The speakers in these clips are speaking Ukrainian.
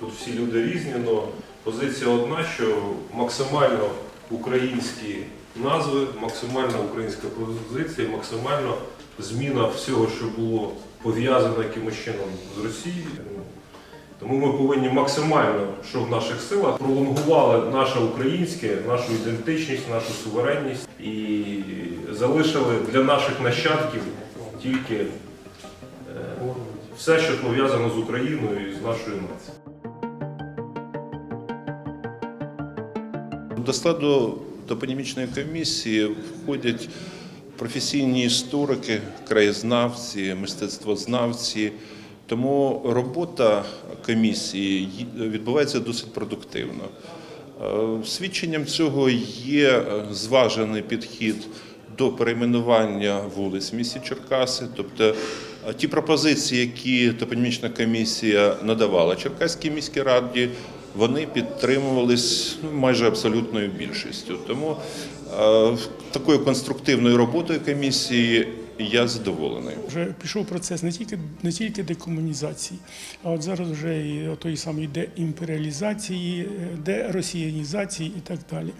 Тут всі люди різні, але позиція одна, що максимально українські назви, максимально українська позиція, максимально зміна всього, що було пов'язано якимось чином з Росією. Тому ми повинні максимально, що в наших силах, пролонгували наше українське, нашу ідентичність, нашу суверенність і залишили для наших нащадків тільки е, все, що пов'язано з Україною і з нашою нацією. До складу топонімічної комісії входять професійні історики, краєзнавці, мистецтвознавці. Тому робота комісії відбувається досить продуктивно. Е, Свідченням цього є е, зважений підхід до перейменування вулиць в місті Черкаси, тобто е, ті пропозиції, які топонімічна комісія надавала Черкаській міській раді, вони підтримувались ну, майже абсолютною більшістю. Тому такою конструктивною роботою комісії я задоволений. Вже пішов процес не тільки не тільки декомунізації, а от зараз вже і тої самої деімперіалізації, деросіянізації і так далі.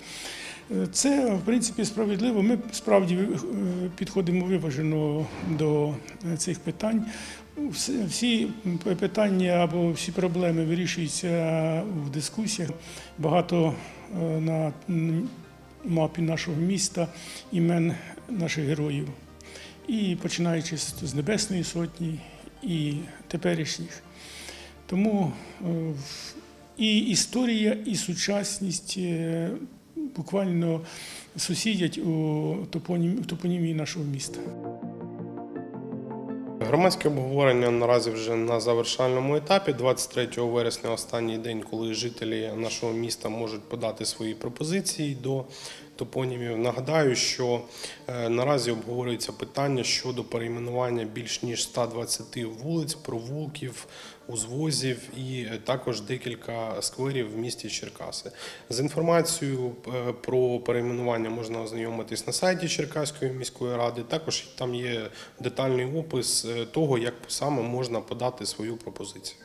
Е, Це, в принципі, справедливо. Ми справді е, підходимо виважено до е, цих питань. Всі- питання або всі проблеми вирішуються в дискусіях. Багато на мапі нашого міста імен наших героїв і починаючи з Небесної Сотні і теперішніх. Тому е, і історія, і сучасність е, буквально сусідять у топонімі, топонімії нашого міста. Громадське обговорення наразі вже на завершальному етапі. 23 вересня, останній день, коли жителі нашого міста можуть подати свої пропозиції до топонімів. Нагадаю, що е, наразі обговорюється питання щодо перейменування більш ніж 120 вулиць, провулків, узвозів і е, також декілька скверів в місті Черкаси. З інформацією е, про перейменування можна ознайомитись на сайті Черкаської міської ради. Також там є детальний опис того, як саме можна подати свою пропозицію.